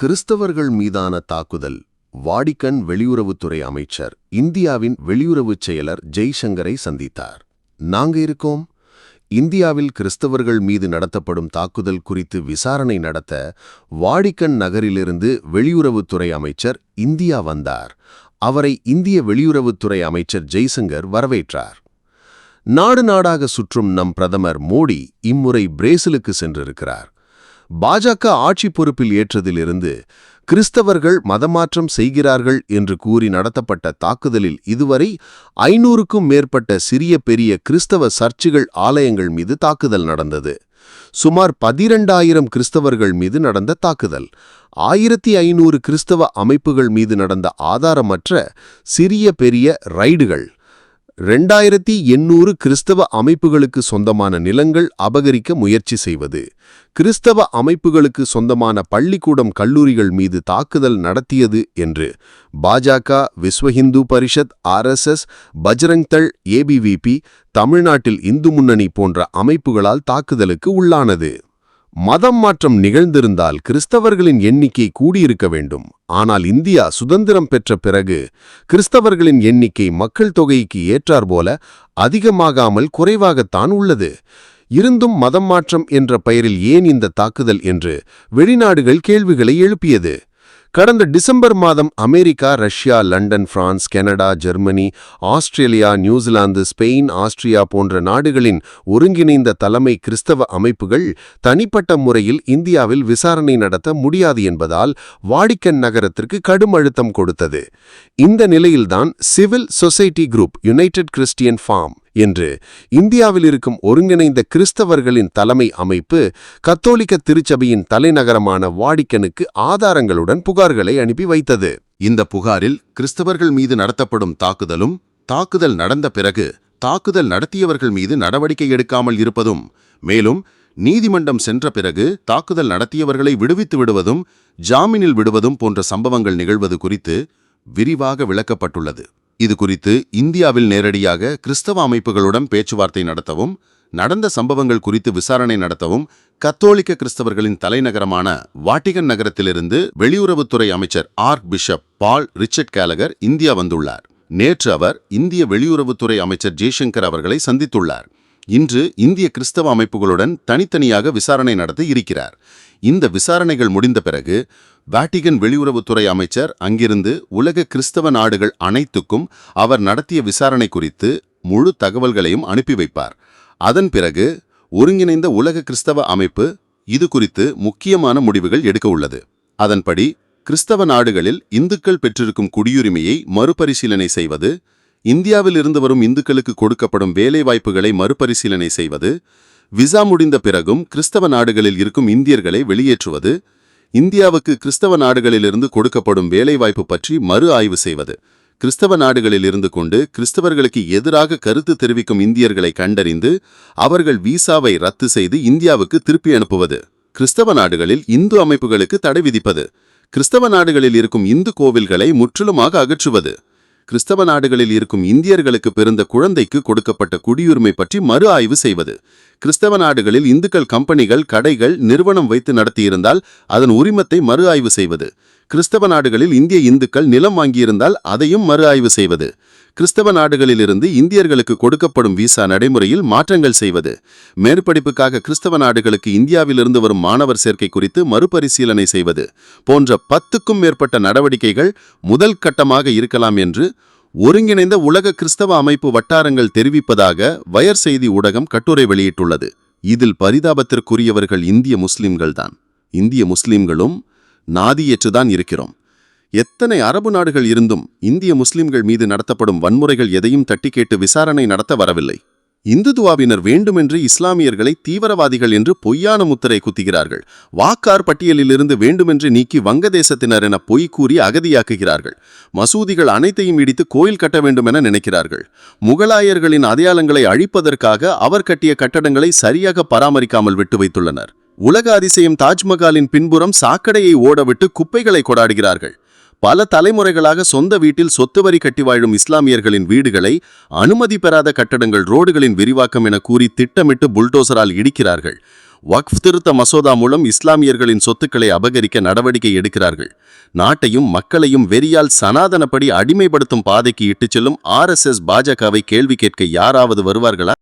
கிறிஸ்தவர்கள் மீதான தாக்குதல் வாடிக்கன் வெளியுறவுத்துறை அமைச்சர் இந்தியாவின் வெளியுறவுச் செயலர் ஜெய்சங்கரை சந்தித்தார். நாங்க இருக்கோம். இந்தியாவில் கிறிஸ்தவர்கள் மீது நடத்தப்படும் தாக்குதல் குறித்து விசாரணை நடத்த வாடிக்கன் நகரிலிருந்து வெளியுறவுத்துறை அமைச்சர் இந்தியா வந்தார். அவரை இந்திய வெளியுறவுத்துறை அமைச்சர் ஜெய்சங்கர் வரவேற்றார். நாடு நாடாக சுற்றும் நம் பிரதமர் மோடி இம்முறை பிரேசிலுக்கு சென்றிருக்கிறார். பாஜக ஆட்சி பொறுப்பில் ஏற்றதிலிருந்து கிறிஸ்தவர்கள் மதமாற்றம் செய்கிறார்கள் என்று கூறி நடத்தப்பட்ட தாக்குதலில் இதுவரை ஐநூறுக்கும் மேற்பட்ட சிறிய பெரிய கிறிஸ்தவ சர்ச்சுகள் ஆலயங்கள் மீது தாக்குதல் நடந்தது. சுமார் பதிரெண்டாயிரம் கிறிஸ்தவர்கள் மீது நடந்த தாக்குதல். ஆயிரத்தி ஐநூறு கிறிஸ்தவ அமைப்புகள் மீது நடந்த ஆதாரமற்ற சிறிய பெரிய ரைடுகள். ரெண்டாயிரத்தி எண்ணூறு கிறிஸ்தவ அமைப்புகளுக்கு சொந்தமான நிலங்கள் அபகரிக்க முயற்சி செய்வது. கிறிஸ்தவ அமைப்புகளுக்கு சொந்தமான பள்ளிக்கூடம் கல்லூரிகள் மீது தாக்குதல் நடத்தியது என்று பாஜக விஸ்வ ஹிந்து பரிஷத் ஆர்எஸ்எஸ் பஜ்ரங்தள் ஏபிவிபி தமிழ்நாட்டில் இந்து முன்னணி போன்ற அமைப்புகளால் தாக்குதலுக்கு உள்ளானது. மதம் மாற்றம் நிகழ்ந்திருந்தால் கிறிஸ்தவர்களின் எண்ணிக்கை கூடியிருக்க வேண்டும். ஆனால் இந்தியா சுதந்திரம் பெற்ற பிறகு கிறிஸ்தவர்களின் எண்ணிக்கை மக்கள் தொகைக்கு ஏற்றாற்போல அதிகமாகாமல் குறைவாகத்தான் உள்ளது. இருந்தும் மதம் மாற்றம் என்ற பெயரில் ஏன் இந்த தாக்குதல் என்று வெளிநாடுகள் கேள்விகளை எழுப்பியது. கடந்த டிசம்பர் மாதம் America Russia London France Canada Germany Australia New Zealand Spain Austria போன்ற நாடுகளின் ஒருங்கிணைந்த தலைமை கிறிஸ்தவ அமைப்புகள் தனிப்பட்ட முறையில் இந்தியாவில் விசாரணை நடத்த முடியாது என்பதால் வாடிக்கன் நகரத்திற்கு கடும் அழுத்தம் கொடுத்தது. இந்த நிலையில்தான் civil society group United Christian Forum என்று இந்தியாவில் இருக்கும் ஒருங்கிணைந்த கிறிஸ்தவர்களின் தலைமை அமைப்பு கத்தோலிக்க திருச்சபையின் தலைநகரமான வாடிக்கனுக்கு ஆதாரங்களுடன் புகார்களை அனுப்பி வைத்தது. இந்த புகாரில் கிறிஸ்தவர்கள் மீது நடத்தப்படும் தாக்குதலும் தாக்குதல் நடந்த பிறகு தாக்குதல் நடத்தியவர்கள் மீது நடவடிக்கை எடுக்காமல் இருப்பதும் மேலும் நீதிமன்றம் சென்ற பிறகு தாக்குதல் நடத்தியவர்களை விடுவித்து விடுவதும் ஜாமீனில் விடுவதும் போன்ற சம்பவங்கள் நிகழ்வது குறித்து விரிவாக விளக்கப்பட்டுள்ளது. இது குறித்து இந்தியாவில் நேரடியாக கிறிஸ்தவ அமைப்புகளுடன் பேச்சுவார்த்தை நடத்தவும் நடந்த சம்பவங்கள் குறித்து விசாரணை நடத்தவும் கத்தோலிக்க கிறிஸ்தவர்களின் தலைநகரமான வாட்டிகன் நகரத்திலிருந்து வெளியுறவுத்துறை அமைச்சர் archbishop Paul Richard Gallagher India வந்துள்ளார். நேற்று அவர் இந்திய வெளியுறவுத்துறை அமைச்சர் ஜெய்சங்கர் அவர்களை சந்தித்துள்ளார். இன்று இந்திய கிறிஸ்தவ அமைப்புகளுடன் தனித்தனியாக விசாரணை நடத்த இருக்கிறார். இந்த விசாரணைகள் முடிந்த பிறகு வேட்டிகன் வெளியுறவுத்துறை அமைச்சர் அங்கிருந்து உலக கிறிஸ்தவ நாடுகள் அனைத்துக்கும் அவர் நடத்திய விசாரணை குறித்து முழு தகவல்களையும் அனுப்பி வைப்பார். அதன் பிறகு ஒருங்கிணைந்த உலக கிறிஸ்தவ அமைப்பு இது குறித்து முக்கியமான முடிவுகள் எடுக்க உள்ளது. அதன்படி கிறிஸ்தவ நாடுகளில் இந்துக்கள் பெற்றிருக்கும் குடியுரிமையை மறுபரிசீலனை செய்வது இந்தியாவில் இருந்து வரும் இந்துக்களுக்கு கொடுக்கப்படும் வேலைவாய்ப்புகளை மறுபரிசீலனை செய்வது விசா முடிந்த பிறகும் கிறிஸ்தவ நாடுகளில் இருக்கும் இந்தியர்களை வெளியேற்றுவது இந்தியாவுக்கு கிறிஸ்தவ நாடுகளிலிருந்து கொடுக்கப்படும் வேலைவாய்ப்பு பற்றி மறு ஆய்வு செய்வது. கிறிஸ்தவ நாடுகளில் இருந்து கொண்டு கிறிஸ்தவர்களுக்கு எதிராக கருத்து தெரிவிக்கும் இந்தியர்களை கண்டறிந்து அவர்கள் வீசாவை ரத்து செய்து இந்தியாவுக்கு திருப்பி அனுப்புவது. கிறிஸ்தவ நாடுகளில் இந்து அமைப்புகளுக்கு தடை விதிப்பது. கிறிஸ்தவ நாடுகளில் இருக்கும் இந்து கோவில்களை முற்றிலுமாக அகற்றுவது. கிறிஸ்தவ நாடுகளில் இருக்கும் இந்தியர்களுக்கு பிறந்த குழந்தைக்கு கொடுக்கப்பட்ட குடியுரிமை பற்றி மறு ஆய்வு செய்வது. கிறிஸ்தவ நாடுகளில் இந்துக்கள் கம்பெனிகள் கடைகள் நிறுவனம் வைத்து நடத்தியிருந்தால் அதன் உரிமத்தை மறு ஆய்வு செய்வது. கிறிஸ்தவ நாடுகளில் இந்திய இந்துக்கள் நிலம் வாங்கியிருந்தால் அதையும் மறு ஆய்வு செய்வது. கிறிஸ்தவ நாடுகளிலிருந்து இந்தியர்களுக்கு கொடுக்கப்படும் விசா நடைமுறையில் மாற்றங்கள் செய்வது. மேற்படிப்புக்காக கிறிஸ்தவ நாடுகளுக்கு இந்தியாவிலிருந்து வரும் மாணவர் சேர்க்கை குறித்து மறுபரிசீலனை செய்வது போன்ற பத்துக்கும் மேற்பட்ட நடவடிக்கைகள் முதல் கட்டமாக இருக்கலாம் என்று ஒருங்கிணைந்த உலக கிறிஸ்தவ அமைப்பு வட்டாரங்கள் தெரிவிப்பதாக வயர் செய்தி ஊடகம் கட்டுரை வெளியிட்டுள்ளது. இதில் பரிதாபத்திற்குரியவர்கள் இந்திய முஸ்லிம்கள்தான். இந்திய முஸ்லிம்களும் நாதியற்றுதான் இருக்கிறோம். எத்தனை அரபு நாடுகள் இருந்தும் இந்திய முஸ்லிம்கள் மீது நடத்தப்படும் வன்முறைகள் எதையும் தட்டி கேட்டு விசாரணை நடத்த வரவில்லை. இந்துதுவாவினர் வேண்டுமென்று இஸ்லாமியர்களை தீவிரவாதிகள் என்று பொய்யான முத்திரை குத்துகிறார்கள். வாக்கார் பட்டியலிலிருந்து வேண்டுமென்று நீக்கி வங்கதேசத்தினர் என பொய் கூறி அகதியாக்குகிறார்கள். மசூதிகள் அனைத்தையும் இடித்து கோயில் கட்ட வேண்டும் என நினைக்கிறார்கள். முகலாயர்களின் அடையாளங்களை அழிப்பதற்காக அவர் கட்டிய கட்டடங்களை சரியாக பராமரிக்காமல் விட்டு வைத்துள்ளனர். உலக அதிசயம் தாஜ்மஹாலின் பின்புறம் சாக்கடையை ஓடவிட்டு குப்பைகளை கொடாடுகிறார்கள். பல தலைமுறைகளாக சொந்த வீட்டில் சொத்து வரி கட்டி வாழும் இஸ்லாமியர்களின் வீடுகளை அனுமதி பெறாத கட்டடங்கள் ரோடுகளின் விரிவாக்கம் என கூறி திட்டமிட்டு புல்டோசரால் இடிக்கிறார்கள். வக்ஃப் திருத்த மசோதா மூலம் இஸ்லாமியர்களின் சொத்துக்களை அபகரிக்க நடவடிக்கை எடுக்கிறார்கள். நாட்டையும் மக்களையும் வெறியால் சனாதனப்படி அடிமைப்படுத்தும் பாதைக்கு இட்டுச் செல்லும் ஆர்எஸ்எஸ் பாஜகவை கேள்வி கேட்க யாராவது வருவார்களா?